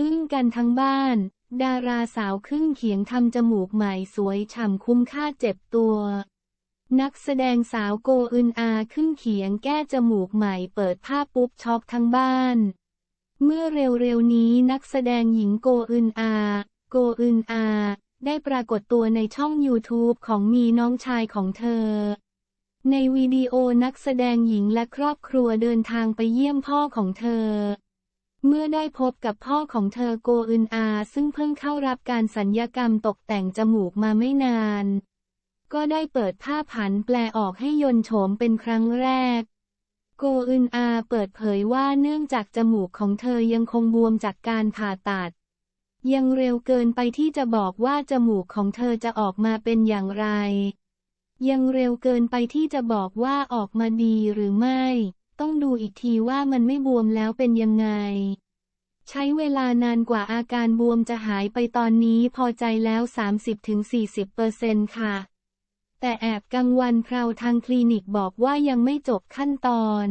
อึ้งกันทั้งบ้าน ดาราสาวครึ่งเขียงทำจมูกใหม่สวยฉ่ำคุ้มค่าเจ็บตัว นักแสดงสาวโกอึนอาขึ้นเขียงแก้จมูกใหม่เปิดภาพปุ๊บช็อกทั้งบ้าน เมื่อเร็วๆนี้นักแสดงหญิงโกอึนอา โกอึนอา ได้ปรากฏตัวในช่อง YouTube ของมีน้องชายของเธอในวิดีโอนักแสดงหญิงและครอบครัวเดินทางไปเยี่ยมพ่อของเธอ เมื่อได้พบกับพ่อของเธอโกอึนอา ซึ่งเพิ่งเข้ารับการสัญญกรรมตกแต่งจมูกมาไม่นาน ก็ได้เปิดภาพผันแปลออกให้ยนโฉมเป็นครั้งแรก โกอึนอาเปิดเผยว่าเนื่องจากจมูกของเธอยังคงบวมจากการผ่าตัด ยังเร็วเกินไปที่จะบอกว่าจมูกของเธอจะออกมาเป็นอย่างไร ยังเร็วเกินไปที่จะบอกว่าออกมาดีหรือไม่ ต้องดูอีกทีว่ามันไม่บวมแล้วเป็นยังไง ใช้เวลานานกว่าอาการบวมจะหายไปตอนนี้พอใจแล้ว 30-40%ค่ะ แต่แอบกังวลเพราทางคลินิกบอกว่ายังไม่จบขั้นตอน